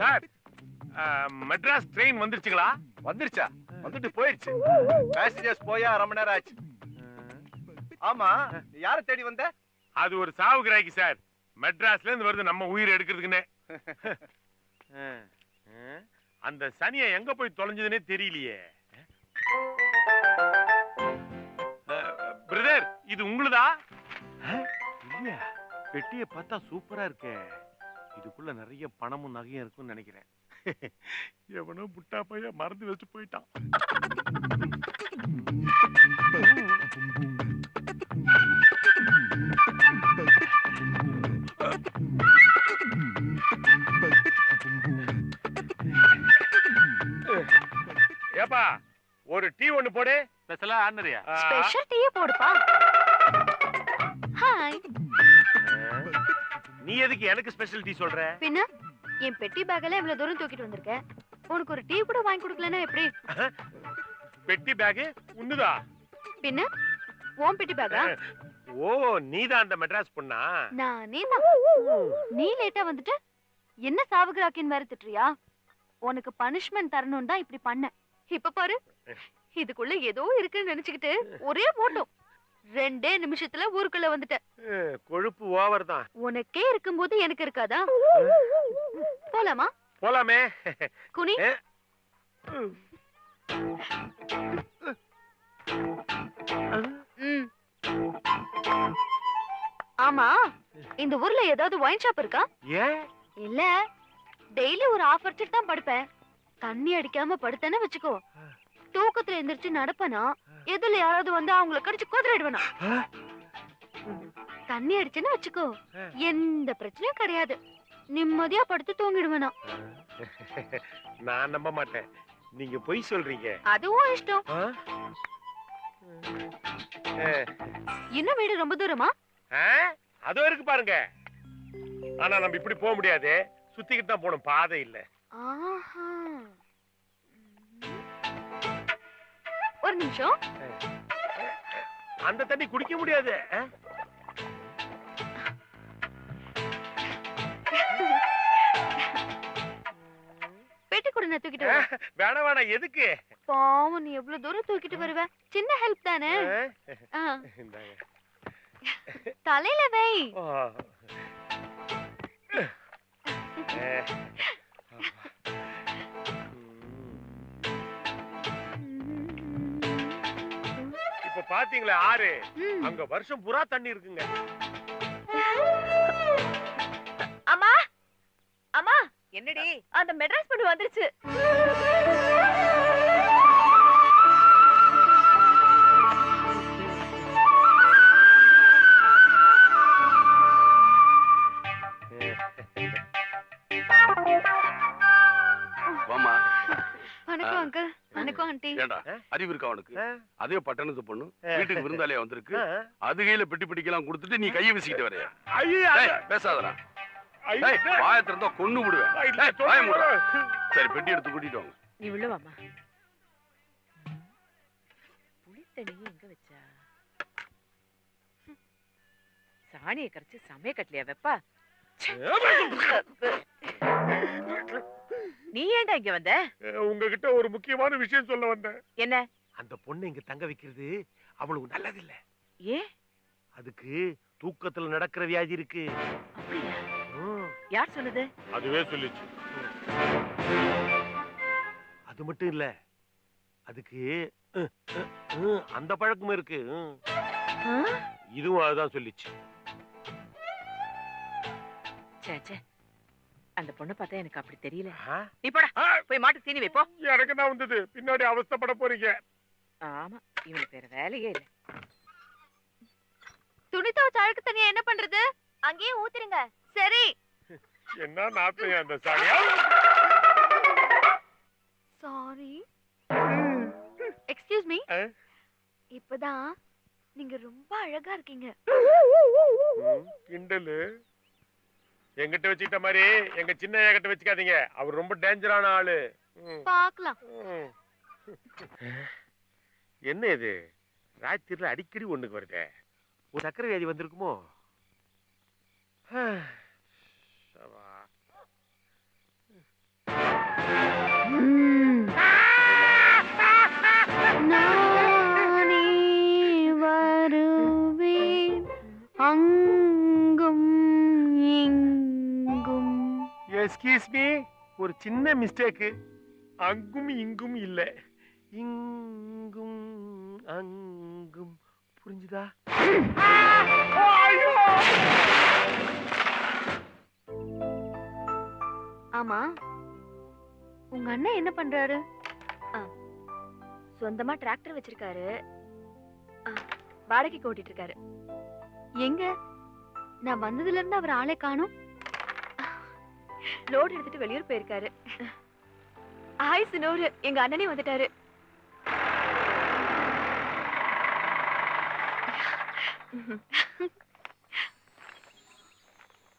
Sir Madras train வந்துருச்சுங்களா? வந்துருச்சா? வந்துட்டு போயிடுச்சு. பேசஞ்சர்ஸ் போய் அரை மணி நேரம் ஆச்சு. ஆமா யாரை தேடி வந்த? அது ஒரு சாவு கிராக்கி சார். மெட்ராஸ்ல இருந்து வருது நம்ம உயிர் எடுக்கிறதுக்குன்னு. அந்த சனியை எங்க போய் தொலைஞ்சதுன்னே தெரியலையே. பிரதர் இது உங்களுதா? இல்லையா? பெட்டியை பார்த்தா சூப்பரா இருக்கே. இதுக்குள்ள நிறைய பணமும் நகையும் இருக்கும்னு நினைக்கிறேன். எவனோ புட்டா பைய மறந்து வச்சு போயிட்டான். ஏப்பா ஒரு டீ ஒண்ணு போடு. ஸ்பெஷலா ஆர்டினரியா ஸ்பெஷல் டீயே போடுப்பா. நீ எதுக்கு எனக்கு ஸ்பெஷல் டீ சொல்ற? பின்ன என் பெட்டி பேக்கெல்லாம் இவ்வளவு தூரம் தூக்கிட்டு வந்திருக்கேன் உனக்கு ஒரு டீ கூட வாங்கி கொடுக்கலன்னா எப்படி? பெட்டி பேக் உன்னுதா? பின்ன உன் பெட்டி பேக்கா ஓ நீதான் அந்த மெட்ராஸ் பொண்ணா? நானே தான். நீ லேட்டா வந்துட்டு என்ன சாவுகிராக்கின்னு வேற திட்டுறியா? உனக்கு பனிஷ்மெண்ட் தரணும் தான் இப்படி பண்ண இப்ப பாரு இதுக்குள்ள ஏதோ இருக்குன்னு நினைச்சுக்கிட்டு ஒரே போட்டோம். ரெண்டே நிமிஷத்துல ஊருக்குள்ள வந்துட்ட அஹ், கொழுப்பு ஓவர் தான். உனக்கே இருக்கும்போது எனக்கு இருக்காதா? போலாமா? போலாமே. குனி. ஆமா இந்த ஊர்ல ஏதாவது ஒயின் ஷாப் இருக்கா? இல்ல டெய்லி ஒரு ஆஃப் அடிச்சுட்டு தான் படுப்பேன். தண்ணி அடிக்காம படுத்தேன்னு வச்சுக்கோ. தூக்கத்துல எந்திரிச்சு நடப்பனா? எதுல யாராவது வந்து அவங்கள கடிச்சு கோதறிடுவேனா தண்ணி அடிச்சுன்னு வச்சுக்கோ. எந்த பிரச்சனையும் கிடையாது. நிம்மதியா படுத்து தூங்கிடுவேனா? நான் நம்ப மாட்டேன். நீங்க பொய் சொல்றீங்க. அதுவும் இஷ்டம். இன்னும் வீடு ரொம்ப தூரமா? அதோ இருக்கு பாருங்க. ஆனா நம்ம இப்படி போக முடியாது. சுத்திக்கிட்டு தான் போகணும். பாதை இல்ல. ஒரு நிமிஷம். அந்த தண்ணி குடிக்க முடியாது? பெட்டி கூட நான் தூக்கிட்டு வரேன் வேணாம் வேணாம் எதுக்கு? பாவம் நீ எவ்வளவு தூரம் தூக்கிட்டு வருவ? சின்ன ஹெல்ப் தானே. தலையில வை. பாத்தீங்களா ஆறு. அங்க வருஷம் புறா தண்ணி இருக்குங்க. அம்மா? அம்மா? என்னடி? அந்த மெட்ராஸ் பொண்ணு வந்துருச்சு. வணக்கம் ஆண்டி? ஏண்டா அறிவு இருக்கா அவனுக்கு ஆ? அதே பட்டணத்து பொண்ணு ஆ. வீட்டுக்கு விருந்தாளியா வந்திருக்கு? அது கையில பெட்டி பெட்டிக்கெல்லாம் கொடுத்துட்டு நீ கையை வீசிக்கிட்டு வரையா? பேசாதடா. வாயை திறந்தா விடுவேன். சரி பெட்டி எடுத்து கூட்டிட்டு வாங்க. நீ உள்ள வாமா புளித்தண்ணியை எங்க வச்சா? சாணியை கரைச்சு சமய கட்டலையா வெப்பா? நீ ஏன்டா இங்க வந்த? உங்ககிட்ட ஒரு முக்கியமான விஷயம் சொல்ல வந்தேன். என்ன? அந்த பொண்ணை இங்க தங்க வைக்கிறது அவளுக்கு நல்லதில்ல. ஏன்? அதுக்கு தூக்கத்துல நடக்கிற வியாதி இருக்கு. அப்படியா? ம், யார் சொன்னது? அதுவே சொல்லிச்சு. அது மட்டும் இல்ல அதுக்கு அந்த பழக்கமும் இருக்கு? இதுவும் அதுதான் சொல்லிச்சு. ச்சே ச்சே. அந்த பொண்ணை பார்த்தா எனக்கு அப்படி தெரியல? நீ போடா. போய் மாட்டு தீனி வைப்போ. எனக்கு தான் வந்தது? பின்னாடி அவஸ்தைப்பட போறீங்க. ஆமா இவனுக்கு வேற வேலையே இல்ல. துணி துவைச்ச அழுக்கு தனியா என்ன பண்றது? அங்கேயே ஊத்திருங்க சரி. என்ன நாத்தம் அந்த சாரியா சாரி எக்ஸ்கியூஸ் மீ? இப்பதான் நீங்க ரொம்ப அழகா இருக்கீங்க. கிண்டலு. எங்கிட்ட வச்சுக்கிட்ட மாதிரி எங்க சின்ன கிட்ட வச்சுக்காதீங்க. அவர் ரொம்ப டேஞ்சரான ஆளு. ம், பார்க்கலாம். ம். என்ன இது? ராத்திரில அடிக்கடி ஒண்ணுக்கு வருதே. ஒரு சக்கரை வியாதி வந்திருக்குமோ? எஸ்கியூஸ் மீ ஒரு சின்ன மிஸ்டேக்கு அங்கும் இங்கும் இல்ல. இங்கும் அங்கும். புரிஞ்சுதா? ஆமா. உங்க அண்ணன் என்ன பண்றாரு? சொந்தமா டிராக்டர் வச்சிருக்காரு. ஆ, வாடகைக்கு ஓட்டிட்டு இருக்காரு. எங்க? நான் வந்ததுல இருந்து அவர் ஆளே காணோம். லோடு எடுத்துட்டு வெளியூர் போயிருக்காரு. ஹாய் சினோரு எங்க அண்ணனே வந்துட்டாரு.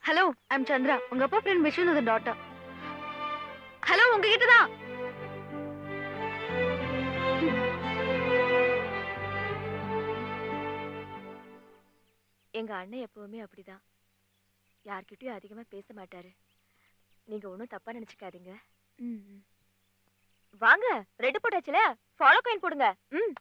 ஹலோ ஐம் சந்திரா உங்க அப்பா ஃப்ரெண்ட் விஸ்வநாதன் டாட்டர் ஹலோ உங்ககிட்ட தான் எங்க அண்ணன் எப்பவுமே அப்படிதான். யார்கிட்டயும் அதிகமா பேச மாட்டாரு. நீங்க ஒண்ணும் தப்பா நினைச்சுக்காதீங்க. வாங்க ரெட் போட்டாச்சுல? ஃபாலோ காயின் போடுங்க. ம்.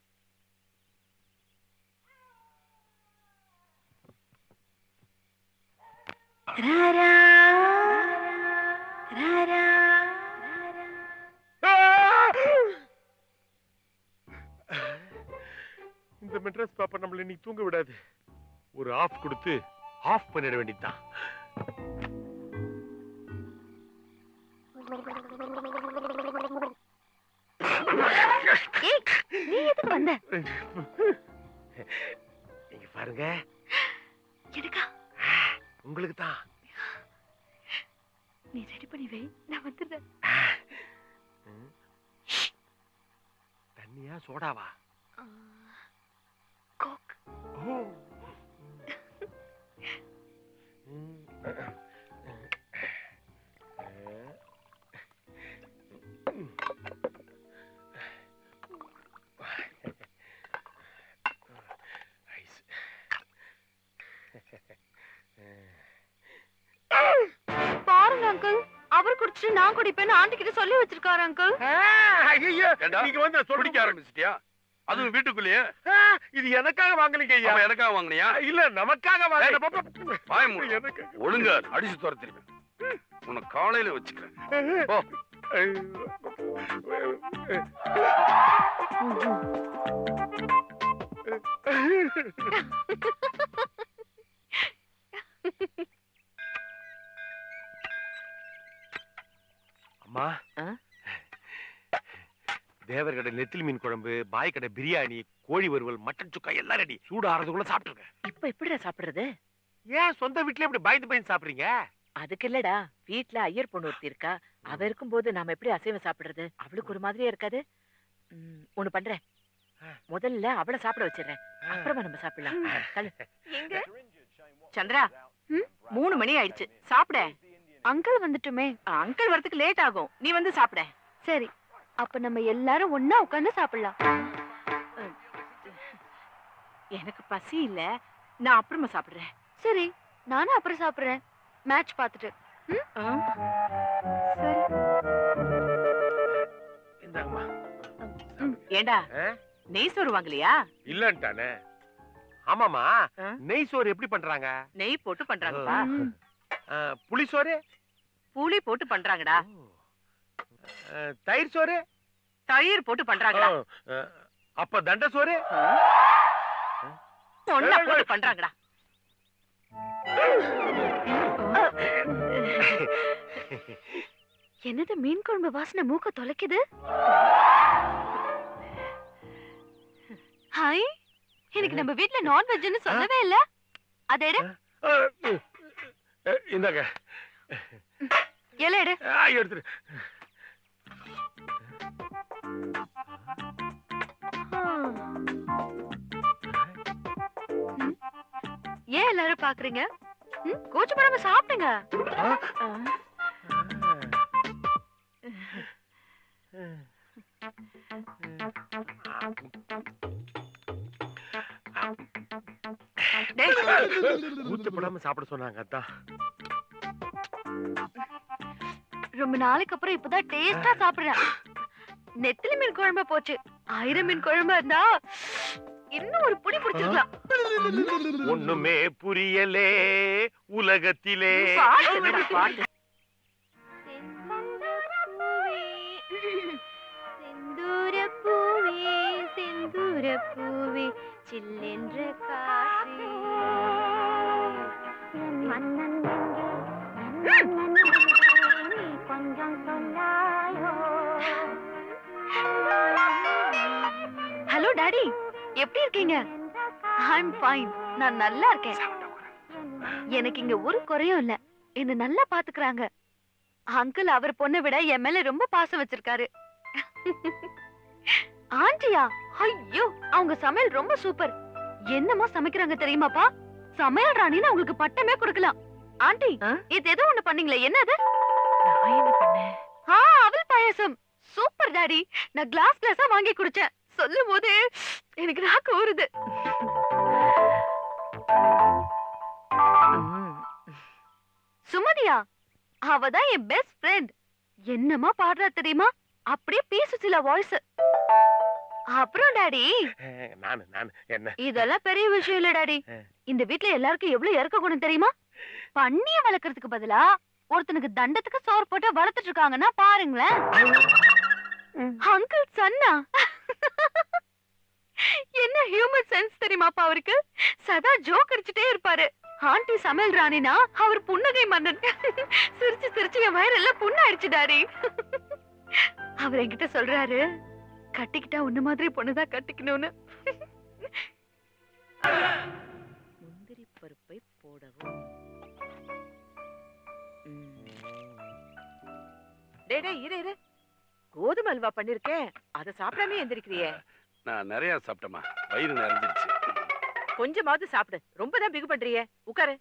இந்த மெட்ரஸ் பாப்பா நம்மள இன்னைக்கு தூங்க விடாது. ஒரு ஆஃப் கொடுத்து ஆஃப் பண்ணிட வேண்டியதுதான். நீ எதுக்கு வந்த? நீங்க பாருங்க. எனக்கா உங்களுக்கு தான் நீ ரெடி பண்ணி வை நான் வந்துடுறேன். தண்ணியா சோடாவா? அவர் குடிச்சிட்டு நான் குடிப்பேன்னு ஆண்டி கிட்ட சொல்லி வச்சிருக்காரு அங்கிள் ஏண்டா? நீங்க வந்து குடிக்க சொல்லிக்க ஆரம்பிச்சிட்டியா? அதுவும் வீட்டுக்குள்ளேயே? இது எனக்காக வாங்கலீங்க ஐயா. எனக்காக வாங்குனியா? இல்ல நமக்காக வாங்கின பாப்பா. வாய மூடு. எனக்காக. ஒழுங்கா அடிச்சு துரத்திருப்பேன் உன்னை காலையில வச்சுக்கிறேன். போ. அம்மா? தேவர் கடை நெத்திலி மீன் குழம்பு பாய் கடை பிரியாணி கோழி வறுவல் மட்டன் சுக்கா எல்லாம் ரெடி சூடு ஆறதுக்குள்ள சாப்பிட்டுருங்க. இப்ப எப்படிடா சாப்பிடுறது? ஏன் சொந்த வீட்லயே இப்படி பயந்து பயந்து சாப்பிடுறீங்க? அதுக்கு இல்லடா. வீட்ல ஐயர் பொண்ணு ஒருத்தி இருக்கா. அவ இருக்கும்போது நாம எப்படி அசைவம் சாப்பிடுறது? அவளுக்கு ஒரு மாதிரியா இருக்காது. ம், ஒண்ணு பண்றேன். முதல்ல அவளை சாப்பிட வச்சிடுறேன். அப்புறமா நம்ம சாப்பிடலாம். சந்திரா ம்? மூணு மணி ஆயிடுச்சு. சாப்பிட. அங்கிள் வந்துட்டுமே. அங்கிள் வரதுக்கு லேட் ஆகும். நீ வந்து சாப்பிட. சரி. அப்ப நம்ம எல்லாரும் ஒண்ணா உட்கார்ந்து சாப்பிடலாம். எனக்கு பசி இல்ல. நான் அப்புறமா சாப்பிடுறேன். சரி. நானும் அப்புறம் சாப்பிடுறேன். மேட்ச் பார்த்துட்டு. இந்தாங்கம்மா. ஏண்டா? நெய் சோறு வாங்கலையா? இல்லன்ட்டானே. ஆமாமா? நெய் சோறு எப்படி பண்றாங்க? நெய் போட்டு பண்றாங்கப்பா. புளி சோறு? புளி போட்டு பண்றாங்கடா. தயிர் சோறு? தயிர் போட்டு பண்றாங்கடா. அப்ப தண்ட சோறு? ஒண்ணா போட்டு பண்றாங்கடா. என்னது மீன் குழம்பு வாசனை மூக்க தொலைக்குது? ஹாய் எனக்கு நம்ம வீட்ல நான்வெஜ்னு சொல்லவே இல்ல. அதை இந்தாங்க. இலை எடு. எடுத்துரு. ஏன் எல்லாரும் பாக்குறீங்க? கூச்சப்படாம சாப்பிடுங்க. கூச்சப்படாம சாப்பிட சொன்னாங்க அதான். ரொம்ப நாளைக்கு அப்புறம் இப்பதான் டேஸ்டா சாப்பிடுறேன். நெத்திலி மீன் குழம்பு போச்சு. ஆயிரம் மீன் குழம்பா இருந்தா இன்னும் ஒரு புடி பிடிச்சிருக்கலாம் ஒண்ணுமே புரியலே உலகத்திலே. செந்தூர பூவே செந்தூர பூவே சில்லென்ற ஐம் ஃபைன் நான் நல்லா இருக்கேன். எனக்கு இங்க ஒரு குறையும் இல்ல. என்ன நல்லா பாத்துக்கறாங்க. அங்கிள் அவர் பொண்ணை விட என் மேல ரொம்ப பாசம் வச்சிருக்காரு. ஆண்டியா ஐயோ அவங்க சமையல் ரொம்ப சூப்பர். என்னமா சமைக்கிறாங்க தெரியுமாப்பா? சமையல் ராணின்னு அவங்களுக்கு பட்டமே கொடுக்கலாம். ஆண்டி? இது ஏதோ ஒண்ணு பண்ணீங்களே? என்ன ஆ அவல் பாயாசம். Super daddy. நான் கிளாஸ் கிளாஸா வாங்கி குடிச்சேன். சொல்லும் போது எனக்கு நாக்கு ஊறுது. சுமதியா அவ தான் என் பெஸ்ட் ஃப்ரெண்ட் என்னமா பாடுறா தெரியுமா? அப்படியே பேசு சில வாய்ஸ் அப்புறம் டாடி நானு நானு என்ன? இதெல்லாம் பெரிய விஷயம் இல்ல டாடி. இந்த வீட்ல எல்லாருக்கும் எவ்வளவு இறக்க குணம் தெரியுமா? பண்ணிய வளர்க்கறதுக்கு பதிலா ஒருத்தனுக்கு தண்டத்துக்கு சோறு போட்டு வளர்த்துட்டு இருக்காங்கன்னா பாருங்களேன். அங்கிள் சன்னா. என்ன ஹியூமன் சென்ஸ் தெரியுமாப்பா அவருக்கு? சதா ஜோக் அடிச்சுட்டே இருப்பாரு. ஆண்டி சமையல் ராணினா அவர் புன்னகை மன்னன். சிரிச்சு சிரிச்சு என் வயிறெல்லாம் புண்ணாயிடுச்சு டாடி. அவர் என்கிட்ட சொல்றாரு கட்டிக்கிட்டா உன்ன மாதிரி பொண்ணுதான் கட்டிக்கணும்னு. முந்திரி பருப்பை போடவும். டேய் இரு இரு. கோதுமை அல்வா பண்ணிருக்கேன். அத சாப்பிடாம எந்திரிக்கிறியே. நான் நிறைய சாப்பிட்டேமா வயிறு நிறைஞ்சிருச்சு. கொஞ்சமாவது சாப்பிடு. ரொம்ப தான் பிகு பண்றியே உட்காரு.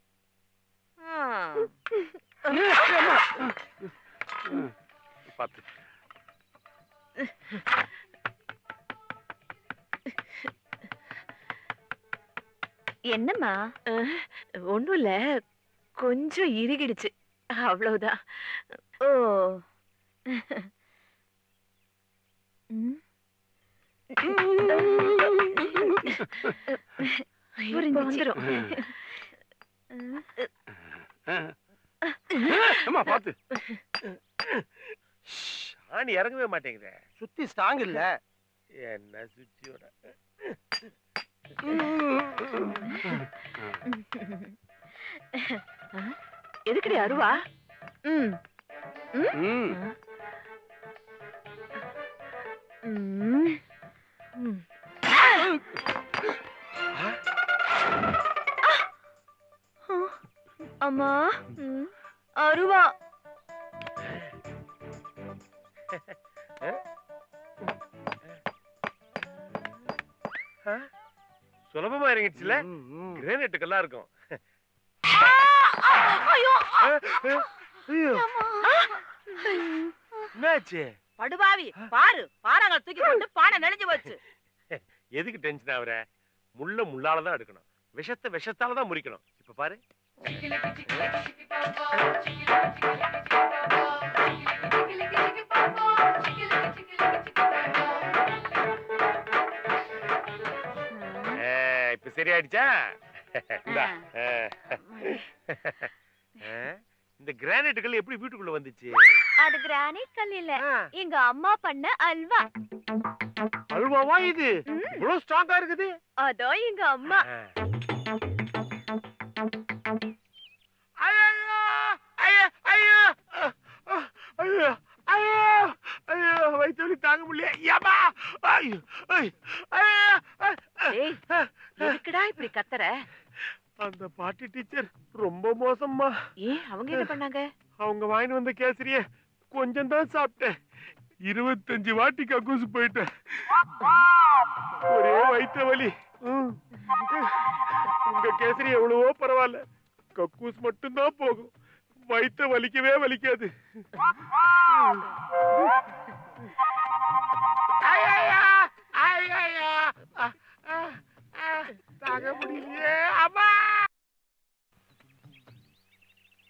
பார்த்து. என்னம்மா? ஒண்ணும் இல்ல கொஞ்சம் இறுகிடுச்சு. அவ்வளவுதான். ஓ. ம். வந்துரும். அம்மா பார்த்து. ஆணி இறங்கவே மாட்டேங்குதே. சுத்தி ஸ்ட்ராங் இல்ல. என்ன சுவிட்சோட எதுக்குடி அருவா? ம் ம். ம். ம். அம்மா. அருவா. சுலபமா இறங்கிடுச்சுல? கிரேனைட்டுக்கெல்லாம் இருக்கும். என்னாச்சு? படுபாவி பாரு. பாறாங்கல் தூக்கி போட்டு பானை நெளிஞ்சு போச்சு. எதுக்கு டென்ஷன் ஆகுற? முள்ள முள்ளால தான் எடுக்கணும். விஷத்தை விஷத்தால தான் முறிக்கணும். இப்ப பாரு. இப்ப சரியாயிடுச்சா? இந்தா. இந்த கிரானைட்டுகள் எப்படி வீட்டுக்குள்ள வந்துச்சு? அது கிரானைட் கல் இல்ல எங்க அம்மா பண்ண அல்வா. அல்வாவா இது. இவ்வளவு ஸ்ட்ராங்கா இருக்குது. அதான் எங்க அம்மா. வயிற்று தாங்க முடியல. இப்படி கத்துற? அந்த பாட்டி டீச்சர் ரொம்ப மோசம்மா. ஏன் அவங்க என்ன பண்ணாங்க? அவங்க வாங்கிட்டு வந்த கேசரிய கொஞ்சம் தான் சாப்பிட்டேன். இருபத்தஞ்சு வாட்டி கக்கூசு போயிட்டேன். ஒரே வயிற்று வலி. உங்க கேசரி எவ்வளவோ பரவாயில்ல. கக்கூஸ் மட்டும்தான் போகும். வயிற்று வலிக்கவே வலிக்காது. ஐயையா, ஐயையா, அ, அ, அ, தாங்க முடியலையே. அம்மா!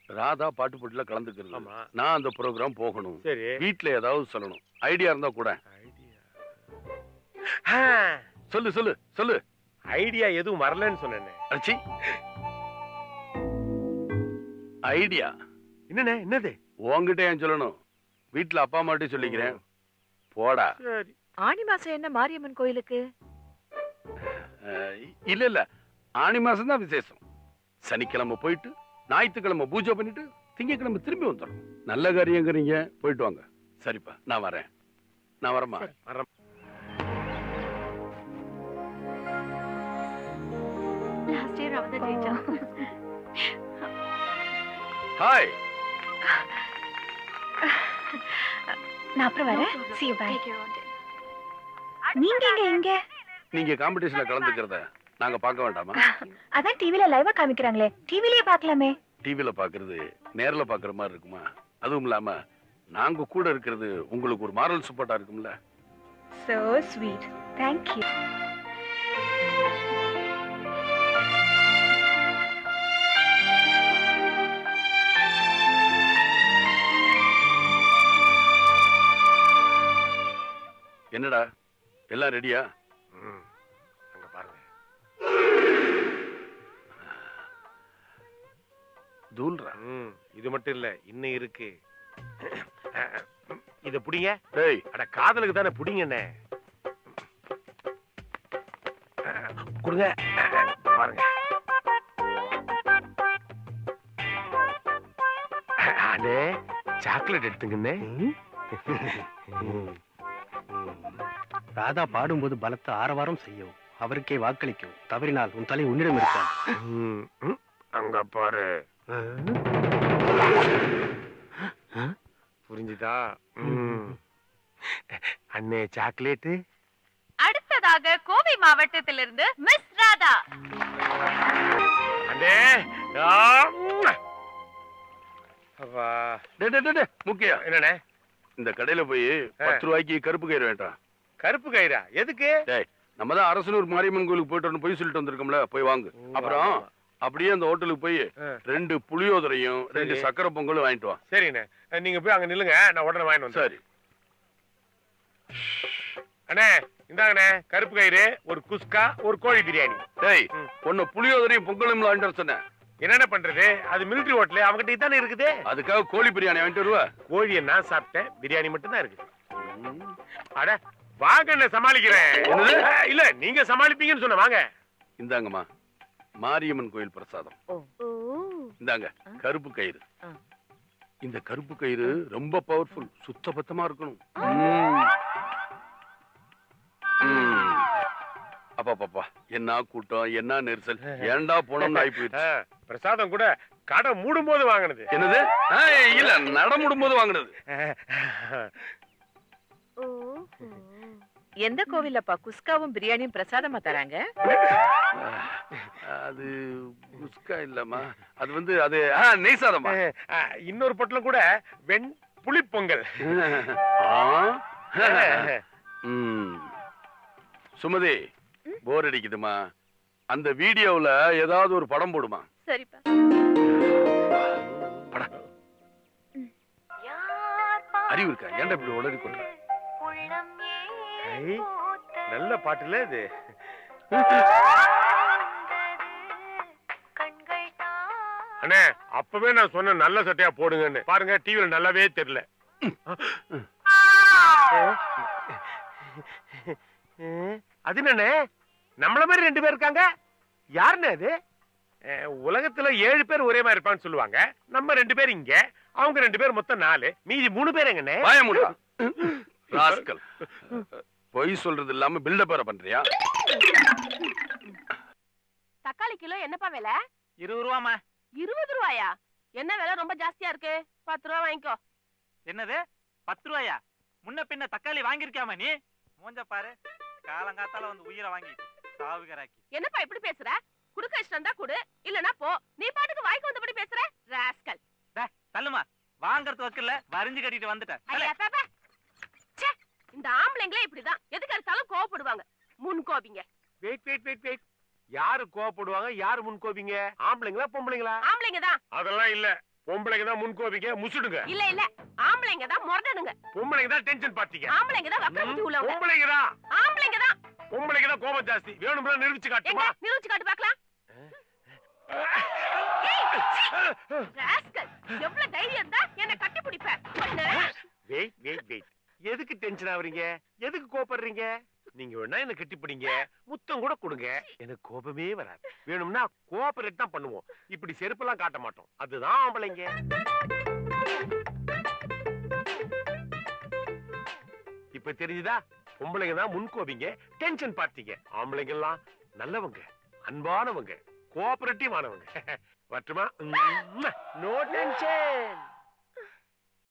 ராதா பாட்டு போட்டில கலந்துக்கிறது. நான் அந்த ப்ரோக்ராம் போகணும். சரி. வீட்ல ஏதாவது சொல்லணும். ஐடியா இருந்தா கூட. சொல்லு சொல்லு சொல்லு. ஐடியா எதுவும் வரலன்னு சொன்னேனே. அச்சி. ஐடியா என்னண்ணே என்னது? உன்கிட்ட ஏன் சொல்லணும்? வீட்ல அப்பா அம்மாட்டையும் சொல்லிக்கிறேன். போடா. சரி. ஆனி மாசம் என்ன மாரியம்மன் கோயிலுக்கு? இல்ல இல்ல. ஆணி மாசம் தான் விசேஷம். சனிக்கிழமை போயிட்டு ஞாயிற்றுக்கிழமை பூஜை பண்ணிட்டு திங்கக்கிழமை திரும்பி வந்துடும் நல்ல காரியங்கிறீங்க போயிட்டு வாங்க. சரிப்பா நான் வரேன். நான் வரமா ஜெயிச்சான். ஹாய் நான் அப்புறம் வரேன். நீங்க எங்க? இங்க நீங்க காம்படிஷன்ல கலந்துக்கிறத நாங்க பார்க்க வேண்டாமா? அதான் டிவில லைவா காமிக்கிறாங்களே. டிவிலயே பார்க்கலாமே. டிவில பாக்குறது நேர்ல பாக்குற மாதிரி இருக்குமா? அதுவும் இல்லாம நாங்க கூட இருக்கிறது உங்களுக்கு ஒரு மாரல் சப்போர்ட்டா இருக்கும்ல? So sweet. Thank you. என்னடா? எல்லாம் ரெடியா தூள்றா. இது மட்டும் இல்ல இன்னும் இருக்கு. இத புடிங்க. டேய். அட காதலுக்கு தானே புடிங்கண்ணே கொடுங்க. பாருங்க. அண்ணே சாக்லேட் எடுத்துங்கண்ணே. ராதா பாடும்போது பலத்த ஆரவாரம் செய்யவும் அவருக்கே வாக்களிக்கவும் தவறினால் உன் தலை உன்னிடம் ம், அங்க பாரு. புரிஞ்சுதா. அண்ணே சாக்லேட்டு. அடுத்ததாக கோவை மாவட்டத்திலிருந்து மிஸ் ராதா. அண்ணே ஆ, ம். அப்பா. டே டே, டே டே முக்கியா என்னண்ணே? இந்த கடையில போய் பத்து ரூபாய்க்கு கருப்பு கயிறு வேண்டாம் கருப்பு கயிறா? எதுக்கு? டேய் நம்ம தான் அரசனூர் மாரியம்மன் கோயிலுக்கு போயிட்டு போய் சொல்லிட்டு வந்திருக்கோம்ல போய் வாங்கு. அப்புறம் அப்படியே அந்த ஹோட்டலுக்கு போய். ரெண்டு புளியோதரையும் ரெண்டு. சக்கரை பொங்கலும் வாங்கிட்டு வா. சரிண்ணே. நீங்க போய் அங்க நில்லுங்க. நான் உடனே வாங்கிட்டு வந்து சரி. அண்ணே இந்தாங்கண்ணே. கருப்பு கயிறு ஒரு குஸ்கா ஒரு கோழி பிரியாணி. டேய் ம். உன்னை புளியோதரையும் பொங்கலும் வாங்கிட்டு சொன்னேன். என்னென்ன பண்றது? அது மிலிட்டரி ஹோட்டல் அவங்ககிட்ட தானே இருக்குது? அதுக்காக கோழி பிரியாணி வாங்கிட்டு வருவா. கோழியை நான் சாப்பிட்டேன். பிரியாணி மட்டும் தான் இருக்கு அட வாங்க அண்ணே சமாளிக்கிறேன் இல்ல நீங்க சமாளிப்பீங்கன்னு சொன்ன வாங்க. இந்தாங்கம்மா. மாரியம்மன் கோயில் பிரசாதம். இந்தாங்க. கருப்பு கயிறு. இந்த கருப்பு கயிறு ரொம்ப பவர்ஃபுல் சுத்த பத்தமா இருக்கணும் அப்பா பாப்பா என்ன கூட்டம் என்ன நெரிசல்? ஏன்டா போனோம்னு ஆகி போயிடுச்சு? பிரசாதம் கூட கடை மூடும் போது வாங்கினது. என்னது? ஆ, இல்ல நடமுடும் போது வாங்கினது. எந்த கோவில்லப்பா குஸ்காவும் பிரியாணியும் பிரசாதமா தராங்க? அது குஸ்கா இல்லம்மா. அது வந்து அது நெய் சாதமா இன்னொரு பொட்டலம் கூட வெண் புளிப்பொங்கல் ஆ? ம். சுமதி போர் அடிக்குதுமா அந்த வீடியோவுல ஏதாவது ஒரு படம் போடுமா? சரிப்பா. படம் அறிவு இருக்கா? ஏன்டா இப்படி உளறி கொள்ற? நல்ல பாட்டுல இது. அண்ணே அப்பவே நான் சொன்ன நல்ல சட்டையா போடுங்கன்னு. பாருங்க டிவில நல்லாவே தெரியல. அது என்னண்ணே? நம்மள மாதிரி ரெண்டு பேர் இருக்காங்க? யாருண்ணே அது? உலகத்துல ஏழு பேர் ஒரே மாதிரி இருப்பான்னு சொல்லுவாங்க. நம்ம ரெண்டு பேர் இங்க அவங்க ரெண்டு பேர் மொத்தம் நாலு. மீதி மூணு பேர் எங்கண்ணே? பயமுடா ராஸ்கல். பொய் சொல்றது இல்லாம பில்டப் வேற பண்றியா? தக்காளி கிலோ என்னப்பா விலை? இருபது ரூபாமா இருபது ரூபாயா? என்ன விலை? ரொம்ப ஜாஸ்தியா இருக்கு. பத்து ரூபா வாங்கிக்கோ. என்னது? பத்து ரூபாயா? முன்ன பின்ன தக்காளி வாங்கியிருக்காம நீ? மூஞ்ச பாரு. காலங்காத்தால வந்து உயிரை வாங்கிட்டு சாவுகராக்கி. என்னப்பா இப்படி பேசுற? குடுக்க இஷ்டம் தான் குடு. இல்லனா போ. நீ பாட்டுக்கு வாய்க்கு வந்தபடி பேசுற? ராஸ்கல். தள்ளுமா வாங்கறது வக்கல்ல வரிஞ்சு கட்டிட்டு. ச்சே, இந்த ஆம்பளைங்களே இப்படிதான். எதுக்கு எடுத்தாலும் கோவப்படுவாங்க. முன் கோபிங்க வெயிட் வெயிட் வெயிட் வெயிட் யாரு கோவப்படுவாங்க? யாரு முன் கோபிங்க ஆம்பளைங்களா பொம்பளைங்களா? ஆம்பளைங்க தான் அதெல்லாம் இல்ல. பொம்பளைங்க தான் முன்கோபிங்க முசுடுங்க. இல்ல இல்ல. ஆம்பளைங்க தான் முரடனுங்க பொம்பளைங்க தான் டென்ஷன் பார்ட்டிங்க ஆம்பளைங்க தான் வக்கர புத்தி உள்ளவங்க. பொம்பளைங்க தான். ஆம்பளைங்க தான். பொம்பளைங்க தான் கோபம் ஜாஸ்தி. வேணும்னா நிரூபிச்சு காட்டுமா? நிரூபிச்சு காட்டு பார்க்கலாம். எவ்வளவு தைரியம் இருந்தா என்ன கட்டி பிடிப்ப வெயிட் வெயிட் வெயிட் எதுக்கு டென்ஷன் ஆவறீங்க? எதுக்கு கோபப்படுறீங்க நீங்க வேணா என்ன கட்டிப்பிடிங்க முத்தம் கூட கொடுங்க. எனக்கு கோபமே வராது. வேணும்னா கோஆபரேட் தான் பண்ணுவோம். இப்படி செருப்பெல்லாம் காட்ட மாட்டோம். அதுதான் ஆம்பளைங்க. இப்ப தெரிஞ்சுதா? பொம்பளைங்க தான் முன்கோபிங்க. டென்ஷன் பார்த்தீங்க. ஆம்பளைங்க எல்லாம் நல்லவங்க அன்பானவங்க கோஆபரேட்டிவ் ஆனவங்க. வட்டுமா நோ டென்ஷன்